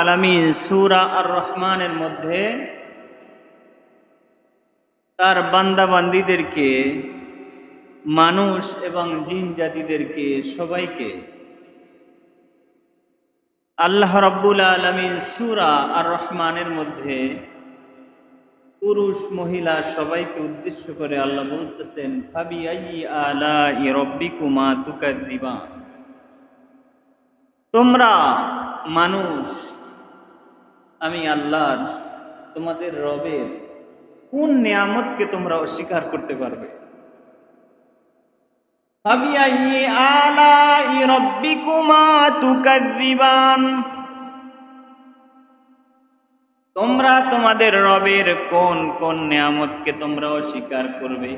আলমিন সুরা আর রহমানের মধ্যে তার বান্দাবান্দিদেরকে, মানুষ এবং জিন জাতিদেরকে সবাইকে আল্লাহ রব্বুল আলমিন সুরা আর রহমানের মধ্যে পুরুষ, মহিলা সবাইকে উদ্দেশ্য করে আল্লাহ বলতেছেন ভাবি আই আলা রব্বিকুমা দিবা তোমরা মানুষ। আমি আল্লাহর, তোমাদের রবের, কোন নিয়ামতকে তোমরা অস্বীকার করতে পারবে? তোমরা তোমাদের রবের কোন কোন নিয়ামতকে তোমরা অস্বীকার করবে?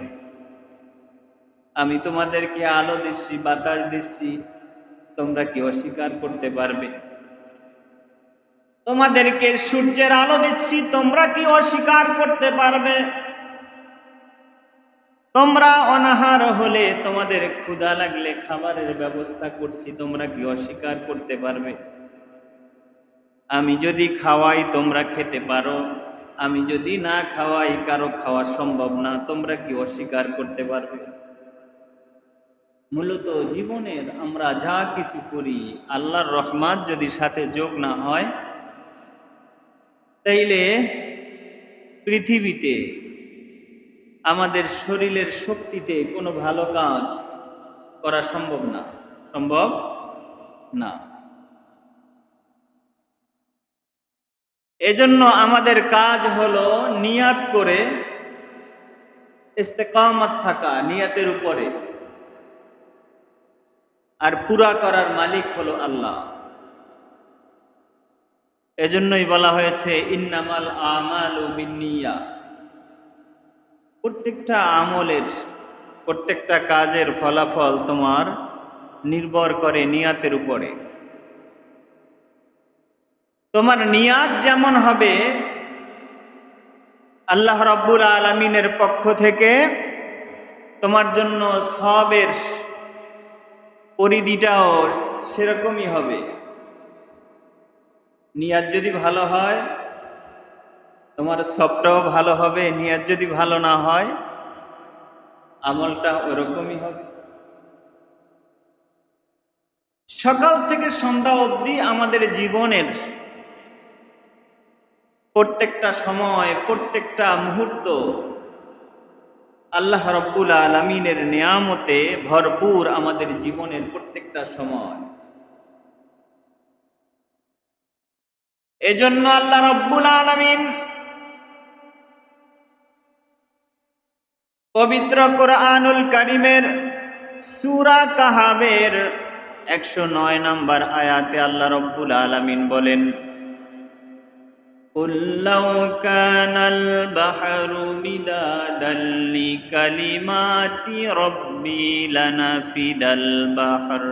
আমি তোমাদেরকে আলো দিচ্ছি, বাতাস দিচ্ছি, তোমরা কি অস্বীকার করতে পারবে? তোমাদেরকে সূর্যের আলো দিচ্ছি, তোমরা কি অস্বীকার করতে পারবে? তোমরা অনাহার হলে তোমাদের ক্ষুধা লাগলে খাবারের ব্যবস্থা করছি, তোমরা কি অস্বীকার করতে পারবে? আমি যদি খাওয়াই, তোমরা খেতে পারো। আমি যদি না খাওয়াই, কারও খাওয়া সম্ভব না, তোমরা কি অস্বীকার করতে পারবে? মূলত জীবনের আমরা যা কিছু করি, আল্লাহর রহমান যদি সাথে যোগ না হয় তাইলে পৃথিবীতে আমাদের শরীরের শক্তিতে কোনো ভালো কাজ করা সম্ভব না। সম্ভব না। এজন্য আমাদের কাজ হলো নিয়াত করে ইস্তেকামত থাকা, নিয়াতের উপরে। আর পুরা করার মালিক হলো আল্লাহ। এজন্যই বলা হয়েছে, ইন্নামাল আমাল বিনিয়া প্রত্যেকটা আমলের, প্রত্যেকটা কাজের ফলাফল তোমার নির্ভর করে নিয়াতের উপরে। তোমার নিয়াত যেমন হবে, আল্লাহ রব্বুল আলমিনের পক্ষ থেকে তোমার জন্য সবের পরিধিটাও সেরকমই হবে। নিয়াত যদি ভালো হয়, তোমার সবটাও ভালো হবে, নিয়াত যদি ভালো না হয়, আমলটা ওরকমই হবে। সকাল থেকে সন্ধ্যা অবধি আমাদের জীবনের প্রত্যেকটা সময়, প্রত্যেকটা মুহূর্ত আল্লাহ রব্বুল আলমিনের নিয়ামতে ভরপুর আমাদের জীবনের প্রত্যেকটা সময়। এজন্য আল্লাহ রব্বুল আলমিন পবিত্র কোরআনুল করিমের সুরা কাহাবের একশো নয় নম্বর আয়াতে আল্লাহ রব্বুল আলমিন বলেন قل لو كان البحر مدادا لكلمات ربي لنفد البحر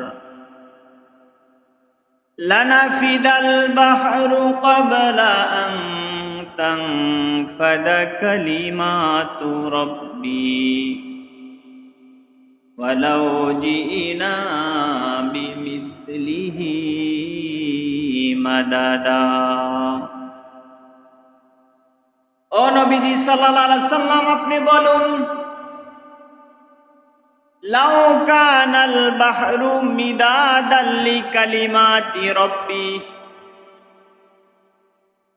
لنفد البحر قبل أن تنفد كلمات ربي ولو جئنا بمثله مددا ও নবীজি সাল্লাল্লাহু সাল্লাম আপনি বলুন কানাল বাহরু মিদাদাল লিকালিমাতি রব্বি।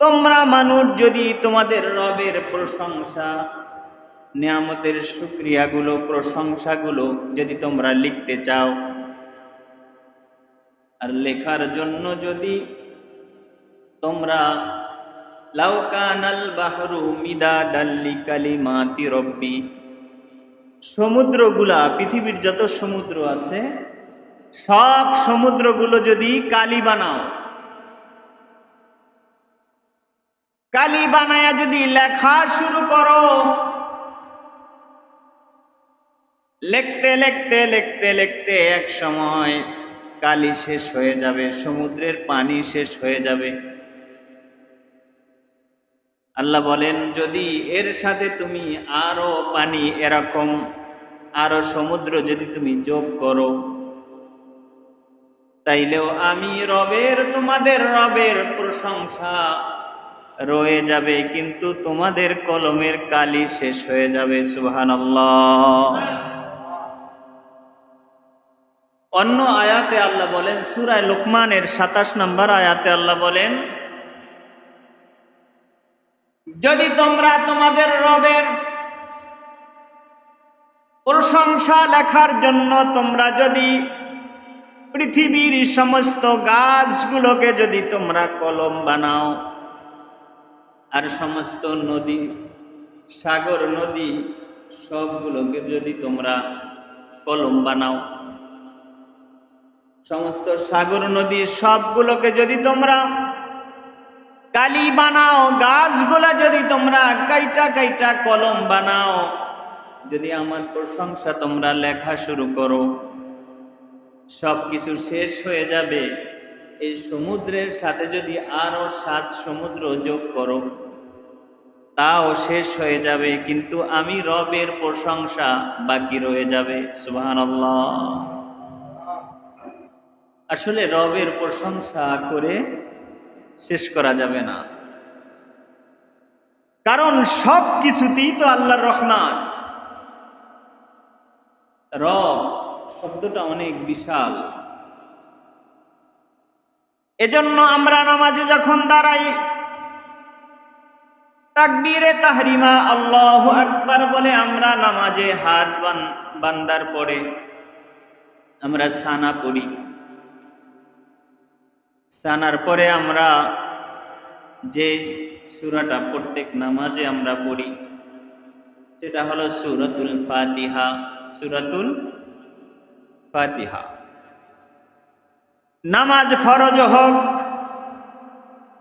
তোমরা মানুষ যদি তোমাদের রবের প্রশংসা, নিয়ামতের শুক্রিয়াগুলো, প্রশংসাগুলো যদি তোমরা লিখতে চাও, আর লেখার জন্য যদি তোমরা লাউকানাল বাহরু মিদাদাল্লি কালিমাতি রব্বি সমুদ্রগুলা, পৃথিবীর যত সমুদ্র আছে, সব সমুদ্রগুলো যদি কালি বানাও, কালি বানায়া যদি লেখা শুরু করো, লেখতে লেখতে লেখতে লেখতে এক সময় কালি শেষ হয়ে যাবে, সমুদ্রের পানি শেষ হয়ে যাবে। আল্লাহ বলেন, যদি এর সাথে তুমি আরও পানি এরকম, আরও সমুদ্র যদি তুমি যোগ করো, তাইলেও আমি রবের, তোমাদের রবের প্রশংসা রয়ে যাবে, কিন্তু তোমাদের কলমের কালি শেষ হয়ে যাবে। সুবহানাল্লাহ। অন্য আয়াতে আল্লাহ বলেন সুরায় লোকমানের সাতাশ নম্বর আয়াতে আল্লাহ বলেন যদি তোমরা তোমাদের রবের প্রশংসা লেখার জন্য তোমরা যদি পৃথিবীর সমস্ত গাছগুলোকে যদি তোমরা কলম বানাও, আর সমস্ত নদী, সাগর, নদী সবগুলোকে যদি তোমরা কলম বানাও, সমস্ত সাগর, নদী সবগুলোকে যদি তোমরা কালি বানাও, গাছগুলা যদি তোমরা কাইটা কাইটা কলম বানাও। যদি আমার প্রশংসা তোমরা লেখা শুরু করো সব কিছু শেষ হয়ে যাবে। এই সমুদ্রের সাথে যদি আরও সাত সমুদ্র যোগ করো, তাও শেষ হয়ে যাবে, কিন্তু আমি রবের প্রশংসা বাকি রয়ে যাবে। সুবহানাল্লাহ। আসলে রবের প্রশংসা করে শেষ করা যাবে না। কারণ সব কিছুতেই তো আল্লাহর রহমত। রব শব্দটা অনেক বিশাল। এজন্য আমরা নামাজে যখন দাঁড়াই, তাকবীরে তাহরিমা আল্লাহ আকবার বলে আমরা নামাজে হাত বান, বান্দার পরে আমরা সানা পড়ি। সানার পরে আমরা যে সুরাটা প্রত্যেক নামাজে আমরা পড়ি, সেটা হলো সুরাতুল ফাতিহা সুরাতুল ফাতিহা। নামাজ ফরজ হোক,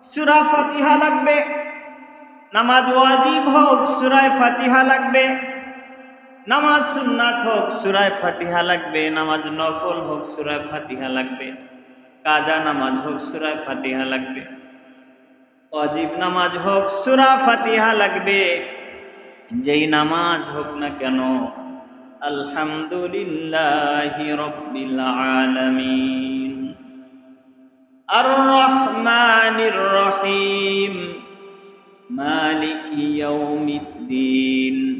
সুরা ফাতিহা লাগবে, নামাজ ওয়াজিব হোক, সুরায় ফাতিহা লাগবে, নামাজ সুন্নাত হোক, সুরায় ফাতিহা লাগবে, নামাজ নফল হোক, সুরায় ফাতিহা লাগবে, কাজা নামাজ হোক, সুরায় ফাতিহা লাগবে। অজিব নামাজ হোক, সুরা ফাতিহা লাগবে। যেই নামাজ হোক না কেন, আলহামদুলিল্লাহ রব্বিল আলামিন। আর রহমানির রহিম। মালিক ইয়াউমিদ্দিন।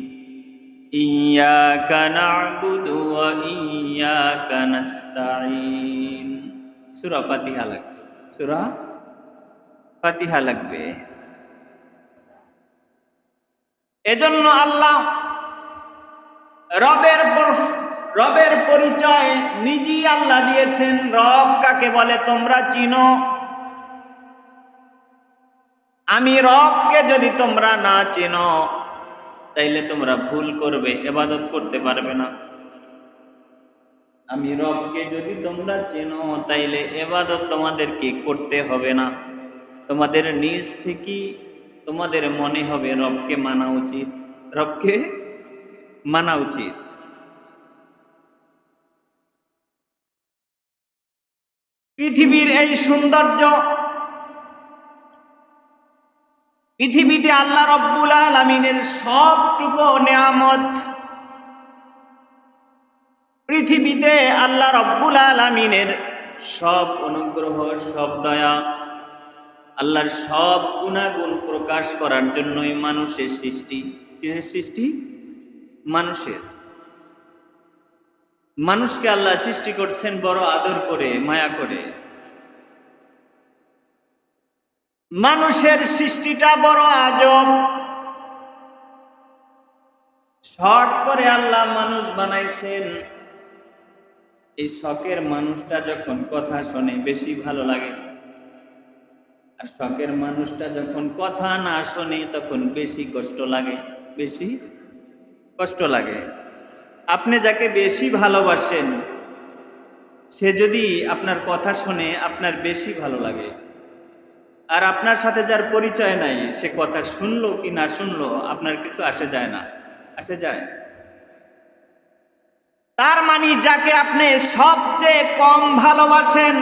না'বুদু ওয়া ইয়াকা নাস্তাঈন। সূরা ফাতিহা লাগবে। সূরা ফাতিহা লাগবে। এজন্য আল্লাহ রবের রবের পরিচয় নিজেই আল্লাহ দিয়েছেন। রব কাকে বলে তোমরা চিনো? আমি রবকে যদি তোমরা না চিনো, তাইলে তোমরা ভুল করবে, এবাদত করতে পারবে না। আমি রবকে যদি তোমরা চেনো, তাইলে এবাদত তোমাদেরকে করতে হবে না। তোমাদের নিজ থেকে তোমাদের মনে হবে রবকে মানা উচিত। রবকে মানা উচিত। পৃথিবীর এই সৌন্দর্য, পৃথিবীতে আল্লাহ রব্বুল আলমিনের সবটুকু নেয়ামত, পৃথিবীতে আল্লাহ রব্বুল আলমিনের সব অনুগ্রহ, সব দয়া আল্লাহর সব গুণাগুণ প্রকাশ করার জন্যই মানুষের সৃষ্টি। কিসের সৃষ্টি? মানুষের। মানুষকে আল্লাহ সৃষ্টি করছেন বড় আদর করে, মায়া করে। মানুষের সৃষ্টিটা বড় আজব। শখ করে আল্লাহ মানুষ বানাইছেন। এই শখের মানুষটা যখন কথা শোনে, বেশি ভালো লাগে। আর শখের মানুষটা যখন কথা না শোনে তখন বেশি কষ্ট লাগে, বেশি কষ্ট লাগে। আপনি যাকে বেশি ভালোবাসেন, সে যদি আপনার কথা শুনে আপনার বেশি ভালো লাগে। আর আপনার সাথে যার পরিচয় নাই, সে কথা শুনলো কি না শুনলো, আপনার কিছু আসে যায় না, আসে যায়। তার মানে যাকে আপনি সবচেয়ে কম ভালোবাসেন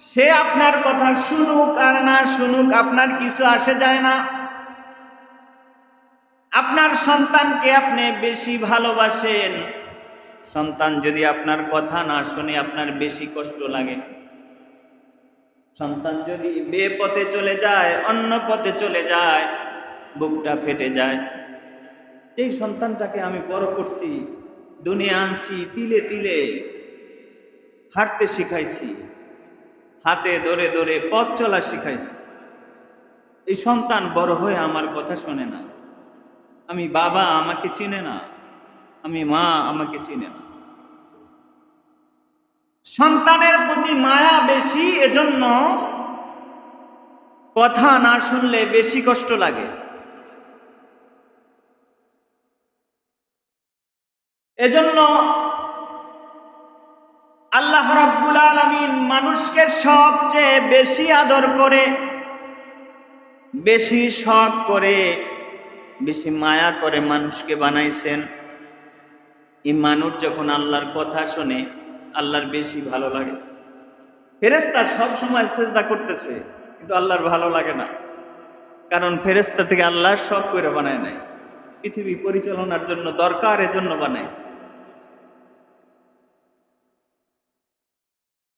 সে আপনার কথা শুনুক আর না শুনুক আপনার কিছু আসে যায় না। আপনার সন্তানকে আপনি বেশি ভালোবাসেন। সন্তান যদি আপনার কথা না শুনে আপনার বেশি কষ্ট লাগে। সন্তান যদি বে পথে চলে যায়, অন্য পথে চলে যায়, বুকটা ফেটে যায়। এই সন্তানটাকে আমি বড় করছি, দুনিয়া আনছি, তিলে তিলে, হাঁটতে শিখাইছি। হাতে ধরে ধরে পথ চলা শিখাইছি। এই সন্তান বড় হয়ে আমার কথা শোনে না। আমি বাবা আমাকে চিনে না। আমি মা আমাকে চিনে না। সন্তানের প্রতি মায়া বেশি এজন্য কথা না শুনলে বেশি কষ্ট লাগে। এজন্য আল্লাহ রাব্বুল আলামিন মানুষকে সবচেয়ে বেশি আদর করে, বেশি শখ করে, বেশি মায়া করে মানুষকে বানাইছেন। এই মানুষ যখন আল্লাহর কথা শোনে, আল্লাহর বেশি ভালো লাগে। ফেরেস্তা সব সময় চেষ্টা করতেছে, কিন্তু আল্লাহর ভালো লাগে না। কারণ ফেরেস্তা থেকে আল্লাহ শখ করে বানায় নাই। পৃথিবী পরিচালনার জন্য দরকার, এজন্য বানাইছে।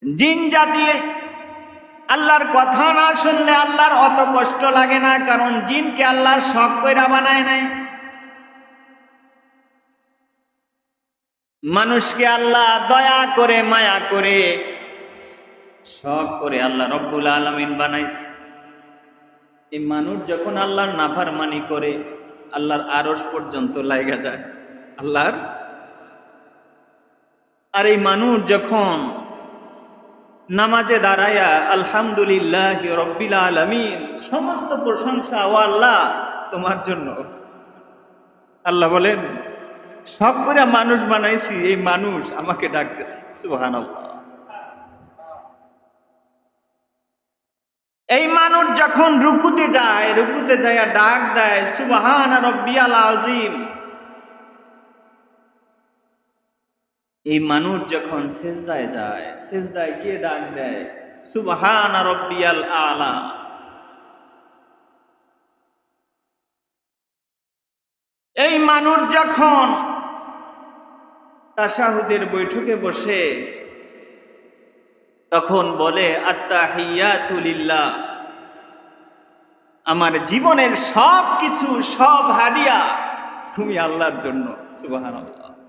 জিন জাতি, আল্লাহর কথা না শুনলে আল্লাহর অত কষ্ট লাগে না, কারণ জিনকে আল্লাহর শখ কইরা বানায় নাই। মানুষকে আল্লাহ দয়া করে, মায়া করে, শখ করে আল্লাহ রব্বুল আলমিন বানাইছে। এই মানুষ যখন আল্লাহর নাফারমানি করে, আল্লাহর আরস পর্যন্ত লাইগা যায়। আল্লাহর, আর এই মানুষ যখন নামাজে দাঁড়ায়া আলহামদুলিল্লাহ রব্বিল আলমিন, সমস্ত প্রশংসা ও আল্লাহ তোমার জন্য। আল্লাহ বলেন, সব করে মানুষ বানাইছি, এই মানুষ আমাকে ডাকতেছে সুহান এই মানুষ যখন রুকুতে যায় রুকুতে যায় ডাক দেয়, সুবাহান রব্বিয়াল আজিম এই মানুষ যখন সেজদায় যায়, সেজদায় গিয়ে ডাক দেয়, সুবহান রব্বিয়াল আলা। এই মানুষ যখন তাসাহুদের বৈঠকে বসে, তখন বলে আত্মা আত্মাহিয়াতুলিল্লাহ আমার জীবনের সব কিছু সব হাদিয়া তুমি আল্লাহর জন্য সুবাহান আল্লাহ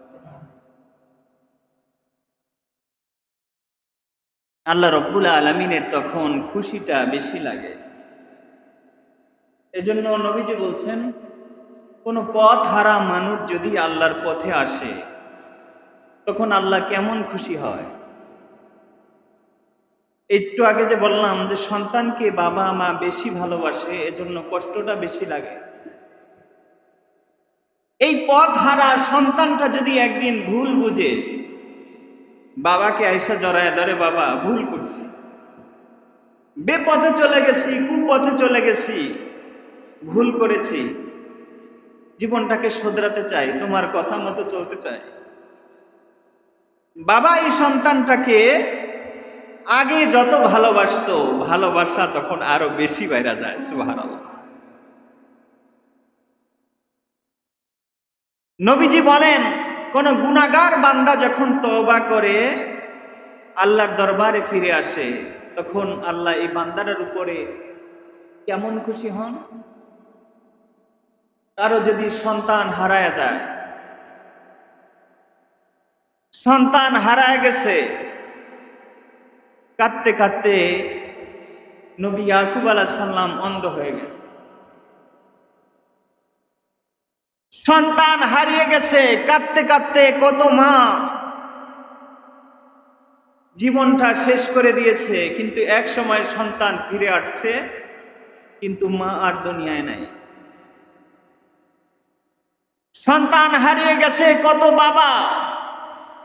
রব্বুল আলমিনের তখন খুশিটা বেশি লাগে। এজন্য নবীজি বলছেন, কোন পথ হারা মানুষ যদি আল্লাহর পথে আসে, তখন আল্লাহ কেমন খুশি হয়? একটু আগে যে বললাম যে সন্তানকে বাবা মা বেশি ভালোবাসে, এজন্য কষ্টটা বেশি লাগে। এই পথ হারা সন্তানটা যদি একদিন ভুল বুঝে বাবাকে আইসা জড়ায় ধরে, বাবা, ভুল করছি। বেপথে চলে গেছি, কুপথে চলে গেছি। ভুল করেছি। জীবনটাকে শোধরাতে চাই, তোমার কথা মতো চলতে চাই। বাবা এই সন্তানটাকে আগে যত ভালোবাসতো, ভালোবাসা তখন আরও বেশি বাইরা যায় সুবাহ নবীজি বলেন কোন গুণাগার বান্দা যখন তওবা করে, আল্লাহর দরবারে ফিরে আসে, তখন আল্লাহ এই বান্দাটার উপরে কেমন খুশি হন? কারও যদি সন্তান হারায় যায়, সন্তান হারায় গেছে, কাঁদতে কাঁদতে নবী ইয়াকুব আলাহ সাল্লাম অন্ধ হয়ে গেছে। সন্তান হারিয়ে গেছে, কাঁদতে কাঁদতে কত মা জীবনটা শেষ করে দিয়েছে, কিন্তু এক সময় সন্তান ফিরে আসছে, কিন্তু মা আর দুনিয়ায় নাই। সন্তান হারিয়ে গেছে কত বাবা,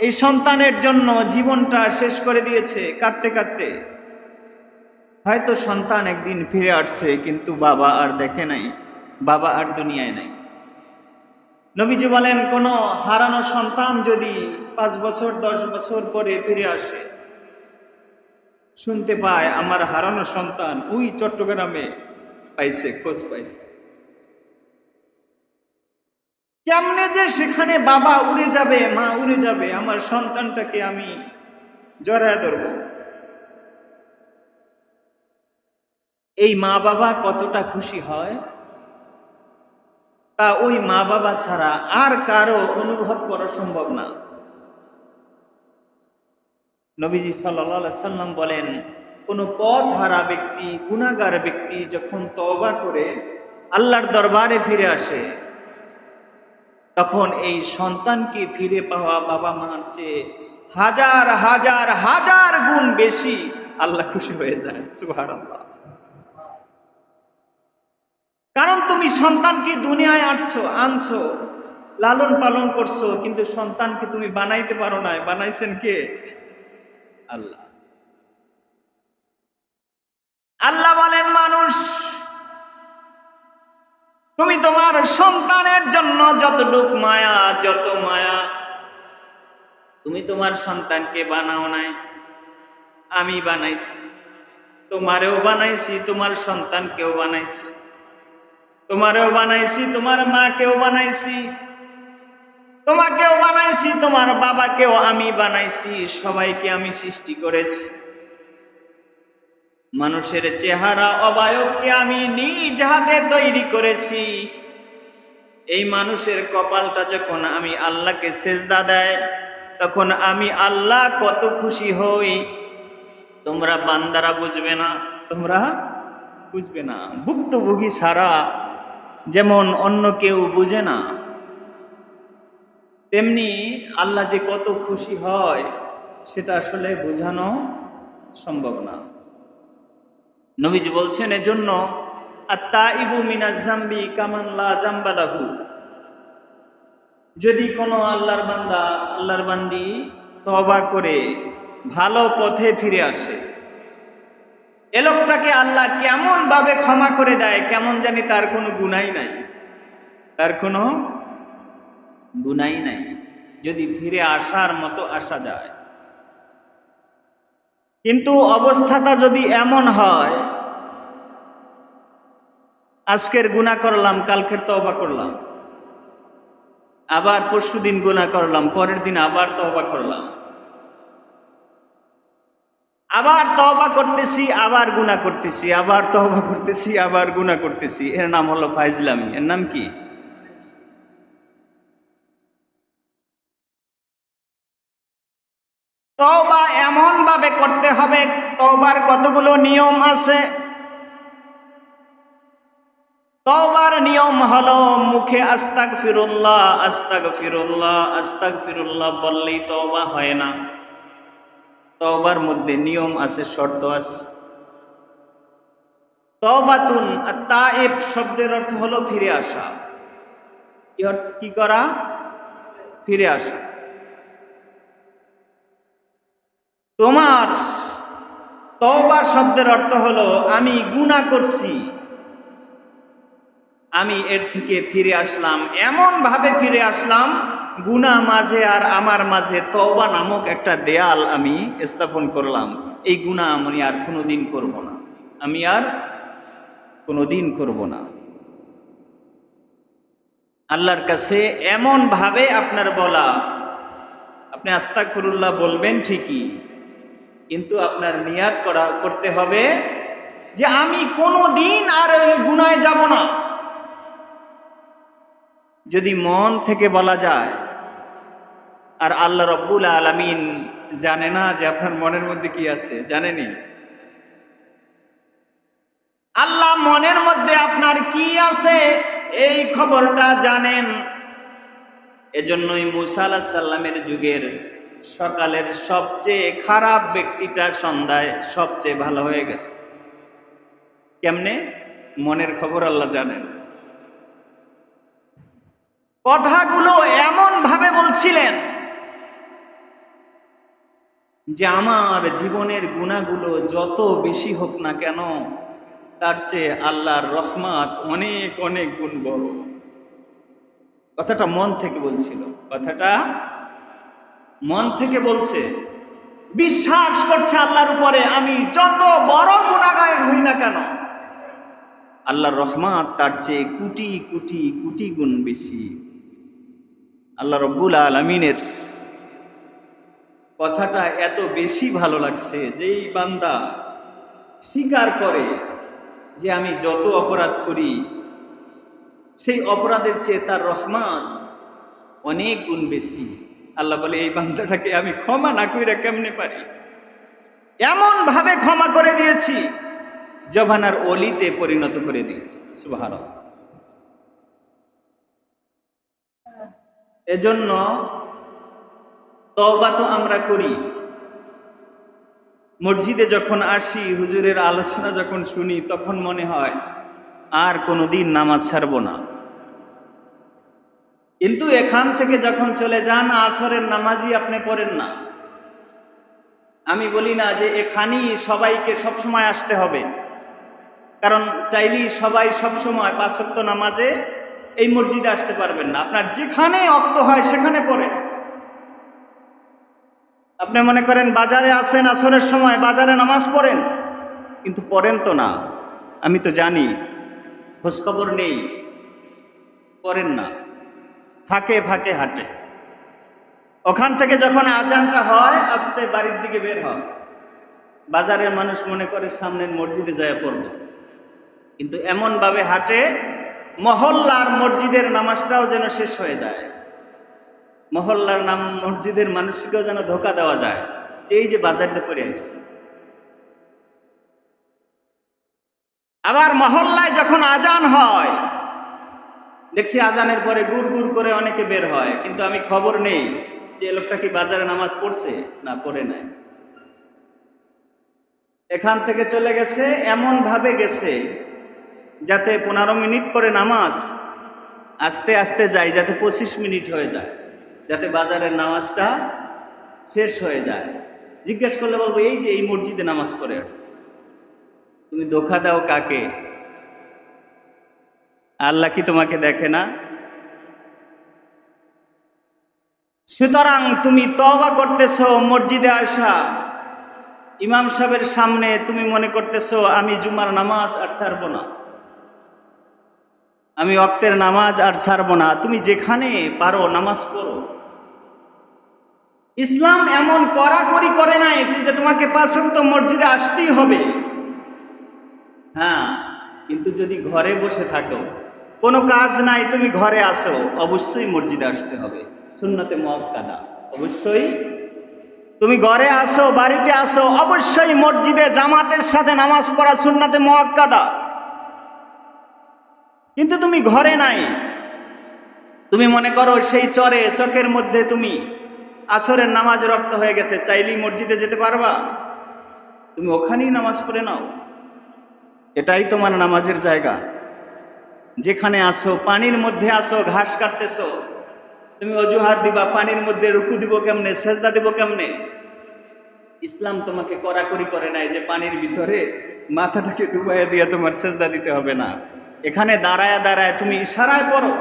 এই সন্তানের জন্য জীবনটা শেষ করে দিয়েছে, কাঁদতে কাঁদতে। হয়তো সন্তান একদিন ফিরে আসছে, কিন্তু বাবা আর দেখে নাই, বাবা আর দুনিয়ায় নাই। নবীজি বলেন, কোন হারানো সন্তান যদি পাঁচ বছর, দশ বছর পরে ফিরে আসে, শুনতে পায়, আমার হারানো সন্তান ওই চট্টগ্রামে পাইছে, খোঁজ পাইছে। কেমনে যে সেখানে বাবা উড়ে যাবে, মা উড়ে যাবে, আমার সন্তানটাকে আমি জড়ায় ধরব। এই মা বাবা কতটা খুশি হয়? তা ওই মা বাবা ছাড়া আর কারও অনুভব করা সম্ভব না। নবীজি সাল্লা সাল্লাম বলেন, কোন পথ হারা ব্যক্তি গুণাগার ব্যক্তি যখন তবা করে, আল্লাহর দরবারে ফিরে আসে, তখন এই সন্তানকে ফিরে পাওয়া বাবা মার চেয়ে হাজার হাজার হাজার গুণ বেশি আল্লাহ খুশি হয়ে যায়। সুভার আল্লাহ কারণ তুমি সন্তানকে দুনিয়ায় আসছো আনছো, লালন পালন করছ, কিন্তু সন্তানকে তুমি বানাইতে পারো না বানাইছেন কে? আল্লাহ। আল্লাহ বলেন, মানুষ, তুমি তোমার সন্তানের জন্য যতটুক মায়া, যত মায়া তুমি তোমার সন্তানকে বানাও নাই, আমি বানাইছি। তোমারেও বানাইছি, তোমার সন্তানকেও বানাইছি। তোমারেও বানাইছি, তোমার মাকেও বানাইছি। তোমাকেও বানাইছি, তোমার বাবাকেও আমি বানাইছি, সবাইকে আমি সৃষ্টি করেছি। মানুষের চেহারা অবায়বকে আমি নিজ হাতে তৈরি করেছি। এই মানুষের কপালটা যখন আমি আল্লাহকে সেজদা দেয়, তখন আমি আল্লাহ কত খুশি হই। তোমরা বান্দারা বুঝবে না, তোমরা বুঝবে না, ভুক্তভোগী ছাড়া যেমন অন্য কেউ বুঝে না, তেমনি আল্লাহ যে কত খুশি হয়, সেটা আসলে বোঝানো সম্ভব না। নবীজি বলছেন, এজন্য আর তা ইবু মিনাজ জাম্বি কামাল্লা জাম্বালাহু যদি কোনো আল্লাহর বান্দা, আল্লাহর বান্দি তবা করে ভালো পথে ফিরে আসে এ লোকটাকে আল্লাহ কেমন ভাবে ক্ষমা করে দেয়, কেমন জানি তার কোনো গুনাই নাই। তার কোনো গুনাই নাই। যদি ফিরে আসার মতো আসা যায়। কিন্তু অবস্থাটা যদি এমন হয়, আজকের গুণা করলাম, কালকের তবা করলাম। আবার পরশু দিন গুণা করলাম, পরের দিন আবার তবা করলাম। আবার তবা করতেছি, আবার গুণা করতেছি, আবার তবা করতেছি, আবার গুণা করতেছি। এর নাম হলো ফাইজলামি। এর নাম কি? তবা এমন ভাবে করতে হবে তবার কতগুলো নিয়ম আছে? তবার নিয়ম হলো মুখে আস্তাক ফিরুল্লাহ আস্তাক ফিরুল্লাহ আস্তাক ফিরুল্লাহ বললেই তবা হয় না। তবার মধ্যে নিয়ম আছে, শর্ত আছে। তবাতুন আর তায়েব শব্দের অর্থ হলো ফিরে আসা। কি করা? ফিরে আসা। তোমার তওবা শব্দের অর্থ হলো, আমি গুনাহ করছি, আমি এর থেকে ফিরে আসলাম এমন ভাবে ফিরে আসলাম গুনা মাঝে আর আমার মাঝে তওবা নামক একটা দেয়াল আমি স্থাপন করলাম। এই গুনাহ আমি আর কোনোদিন করব না। আমি আর কোনোদিন করব না। আল্লাহর কাছে এমন ভাবে আপনার বলা, আপনি আস্তাকফিরুল্লাহ বলবেন ঠিকই, কিন্তু আপনার নিয়াত করা, করতে হবে যে আমি কোনো দিন আর ওই গুনায় যাব না। যদি মন থেকে বলা যায় আর আল্লাহ রব্বুল আলামিন জানে না যে আপনার মনের মধ্যে কি আছে, জানেনি? আল্লাহ মনের মধ্যে আপনার কি আছে এই খবরটা জানেন। এজন্যই মুসা সাল্লামের যুগের সকালের সবচেয়ে খারাপ ব্যক্তিটা সন্ধ্যায় সবচেয়ে ভালো হয়ে গেছে। কেমনে? মনের খবর আল্লাহ জানেন। কথাগুলো এমন ভাবে বলছিলেন যে আমার জীবনের গুণাগুলো যত বেশি হোক না কেন, তার চেয়ে আল্লাহর রহমাত অনেক অনেক গুণ বড়। কথাটা মন থেকে বলছিল। কথাটা মন থেকে বলছে। বিশ্বাস করছে আল্লাহর উপরে, আমি যত বড় গুণাগার হই না কেন, আল্লাহর রহমাত তার চেয়ে কোটি কোটি কোটি গুণ বেশি। আল্লাহ রব্বুল আলমিনের কথাটা এত বেশি ভালো লাগছে যে এই বান্দা স্বীকার করে যে আমি যত অপরাধ করি, সেই অপরাধের চেয়ে তার রহমান অনেক গুণ বেশি। আল্লাহ বলে, এই বান্দাটাকে আমি ক্ষমা না কইরা কেমনে পারি? এমন ভাবে ক্ষমা করে দিয়েছি জবানার অলিতে পরিণত করে দিয়েছি। সুবাহার এজন্য তবা তো আমরা করি। মসজিদে যখন আসি, হুজুরের আলোচনা যখন শুনি, তখন মনে হয়, আর কোনোদিন নামাজ ছাড়ব না। কিন্তু এখান থেকে যখন চলে যান, আসরের নামাজই আপনি পড়েন না। আমি বলি না যে এখানেই সবাইকে সবসময় আসতে হবে। কারণ চাইলেই সবাই সবসময় পাঁচক্ত নামাজে এই মসজিদে আসতে পারবেন না। আপনার যেখানে অক্ত হয়, সেখানে পড়েন। আপনি মনে করেন বাজারে আসেন আসরের সময়, বাজারে নামাজ পড়েন? কিন্তু পড়েন তো না। আমি তো জানি, খোঁজখবর নেই। পড়েন না। ফাঁকে ফাঁকে হাঁটে। ওখান থেকে যখন আজানটা হয়, আস্তে বাড়ির দিকে বের হয়। বাজারের মানুষ মনে করে সামনের মসজিদে যায় পড়ব। কিন্তু এমনভাবে হাঁটে, মহল্লার মসজিদের নামাজটাও যেন শেষ হয়ে যায়। মহল্লার নাম মসজিদের মানুষকেও যেন ধোকা দেওয়া যায়। যে এই যে বাজারটা পড়ে আসছে আবার মহল্লায় যখন আজান হয়, দেখছি আজানের পরে গুড় গুড় করে অনেকে বের হয়। কিন্তু আমি খবর নেই যে লোকটা কি বাজারে নামাজ পড়ছে না পড়ে নাই। এখান থেকে চলে গেছে এমন ভাবে গেছে যাতে পনেরো মিনিট পরে নামাজ আস্তে আস্তে যায়, যাতে পঁচিশ মিনিট হয়ে যায়। যাতে বাজারের নামাজটা শেষ হয়ে যায়। জিজ্ঞেস করলে বলব, এই যে এই মসজিদে নামাজ পড়ে আসছে, তুমি ধোকা দাও কাকে? আল্লাহ কি তোমাকে দেখে না? সুতরাং তুমি তবা করতেছ মসজিদে আসা ইমাম সাহেবের সামনে তুমি মনে করতেছ, আমি জুমার নামাজ আর ছাড়বো না। আমি অক্তের নামাজ আর ছাড়বো না। তুমি যেখানে পারো নামাজ পড়ো। ইসলাম এমন কড়াকড়ি করে নাই যে তোমাকে পাঁচন্ত মসজিদে আসতেই হবে। হ্যাঁ কিন্তু যদি ঘরে বসে থাকো, কোনো কাজ নাই, তুমি ঘরে আসো, অবশ্যই মসজিদে আসতে হবে। সুন্নতে মক্কাদা অবশ্যই তুমি ঘরে আসো, বাড়িতে আসো, অবশ্যই মসজিদে জামাতের সাথে নামাজ পড়া সুন্নাতে মক্কাদা কিন্তু তুমি ঘরে নাই। তুমি মনে করো সেই চরে চকের মধ্যে তুমি আসরের নামাজ রক্ত হয়ে গেছে, চাইলেই মসজিদে যেতে পারবা। তুমি ওখানেই নামাজ পড়ে নাও। এটাই তোমার নামাজের জায়গা। যেখানে আসো, পানির মধ্যে আসো, ঘাস কাটতেছো। তুমি অজুহাত দিবা, পানির মধ্যে রুকু দিব কেমনে, সেজদা দিব কেমনে? ইসলাম তোমাকে কড়াকড়ি করে নাই যে পানির ভিতরে মাথাটাকে ডুবাইয়া দিয়ে তোমার সেজদা দিতে হবে না। এখানে দাঁড়ায় দাঁড়ায় তুমি ইশারায় পড়ো।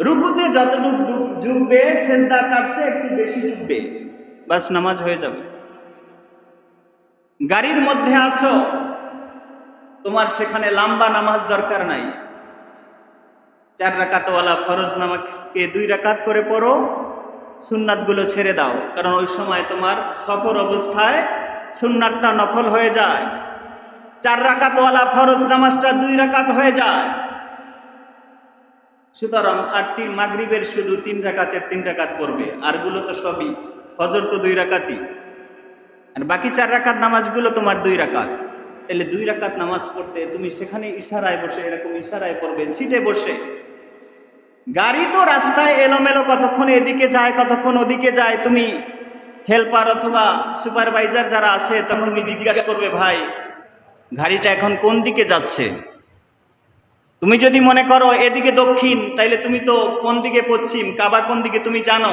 রুকুতে যতটুকু ডুববে সেজদা তার চেয়ে একটু বেশি ডুববে বাস নামাজ হয়ে যাবে। গাড়ির মধ্যে আসো, তোমার সেখানে লম্বা নামাজ দরকার নাই। চার রাকাতওয়ালা ফরজ নামাজকে দুই রাকাত করে পড়ো, সুন্নাতগুলো ছেড়ে দাও। কারণ ওই সময় তোমার সফর অবস্থায় সুন্নাতটা নফল হয়ে যায়। চার রাকাতওয়ালা ফরজ নামাজটা দুই রাকাত হয়ে যায়। সুতরাং আর তিন মাগরিবের শুধু তিন রাকাতের তিন রাকাত পড়বে। আরগুলো তো সবই ফজর তো দুই রাকাতই। আর বাকি চার রাকাত নামাজগুলো তোমার দুই রাকাত। তাহলে দুই রাকাত নামাজ পড়তে তুমি সেখানে ইশারায় বসে, এরকম ইশারায় পড়বে, সিটে বসে। গাড়ি তো রাস্তায় এলোমেলো কতক্ষণ এদিকে যায়, কতক্ষণ ওদিকে যায়, তুমি হেল্পার অথবা সুপারভাইজার যারা আছে, তখন তুমি জিজ্ঞাসা করবে, ভাই, গাড়িটা এখন কোন দিকে যাচ্ছে? তুমি যদি মনে করো এদিকে দক্ষিণ, তাইলে তুমি তো কোন দিকে পশ্চিম, কাবা কোন দিকে তুমি জানো?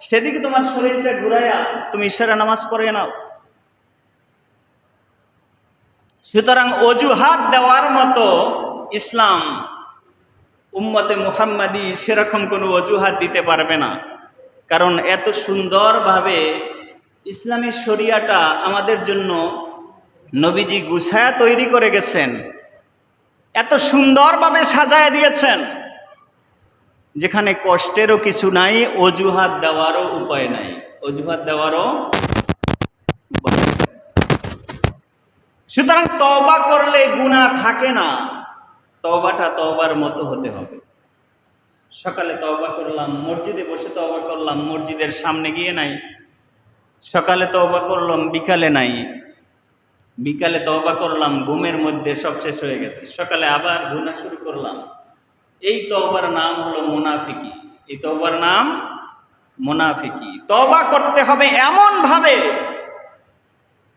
সেদিকে তোমার শরীরটা ঘুরাইয়া তুমি ইশারা নামাজ পড়ে নাও। সুতরাং অজুহাত দেওয়ার মতো ইসলাম উম্মতে মুহাম্মাদি সেরকম কোনো অজুহাত দিতে পারবে না। কারণ এত সুন্দরভাবে ইসলামী শরিয়াটা আমাদের জন্য নবীজি গুছায়া তৈরি করে গেছেন। এত সুন্দরভাবে সাজায় দিয়েছেন, যেখানে কষ্টেরও কিছু নাই, অজুহাত দেওয়ারও উপায় নাই। অজুহাত দেওয়ারও সুতরাং তবা করলে গুণা থাকে না তবাটা তবার মতো হতে হবে। সকালে তওবা করলাম, মসজিদে বসে তওবা করলাম, মসজিদের সামনে গিয়ে নাই। সকালে তওবা করলাম, বিকালে নাই। বিকালে তওবা করলাম, ঘুমের মধ্যে সব শেষ হয়ে গেছে। সকালে আবার গুণা শুরু করলাম। এই তওবার নাম হলো মুনাফিকি। এই তওবার নাম মুনাফিকি। তওবা করতে হবে এমন ভাবে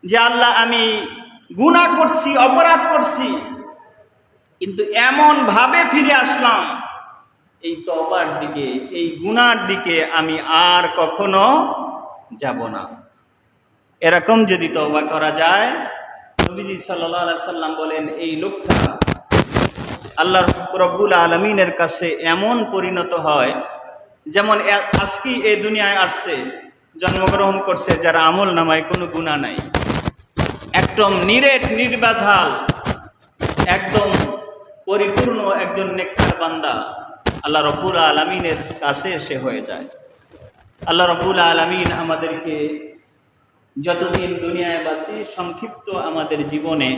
যে, আল্লাহ, আমি গুনাহ করছি, অপরাধ করছি, কিন্তু এমন ভাবে ফিরে আসলাম, এই তবার দিকে, এই গুনার দিকে আমি আর কখনো যাব না। এরকম যদি তবা করা যায় নবীজি সাল্লাহ সাল্লাম বলেন, এই লোকটা আল্লাহ রব্বুল আলমিনের কাছে এমন পরিণত হয়, যেমন এ- আজকে এই দুনিয়ায় আসছে, জন্মগ্রহণ করছে, যার আমল নামায় কোনো গুণা নাই। একদম নিরেট, নির্বাঝাল, একদম পরিপূর্ণ একজন নেককার বান্দা আল্লাহ রব্বুল আলমিনের কাছে সে হয়ে যায়। আল্লাহ রব্বুল আলমিন আমাদেরকে যতদিন দুনিয়ায় বাসি, সংক্ষিপ্ত আমাদের জীবনে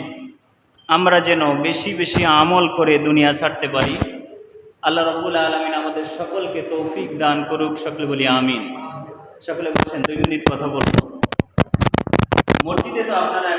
আমরা যেন বেশি বেশি আমল করে দুনিয়া ছাড়তে পারি। আল্লাহ রবুল আলমিন আমাদের সকলকে তৌফিক দান করুক, সকলে বলি আমিন। সকলে বলছেন, দুই মিনিট কথা বলব। মূর্তিতে তো আপনারা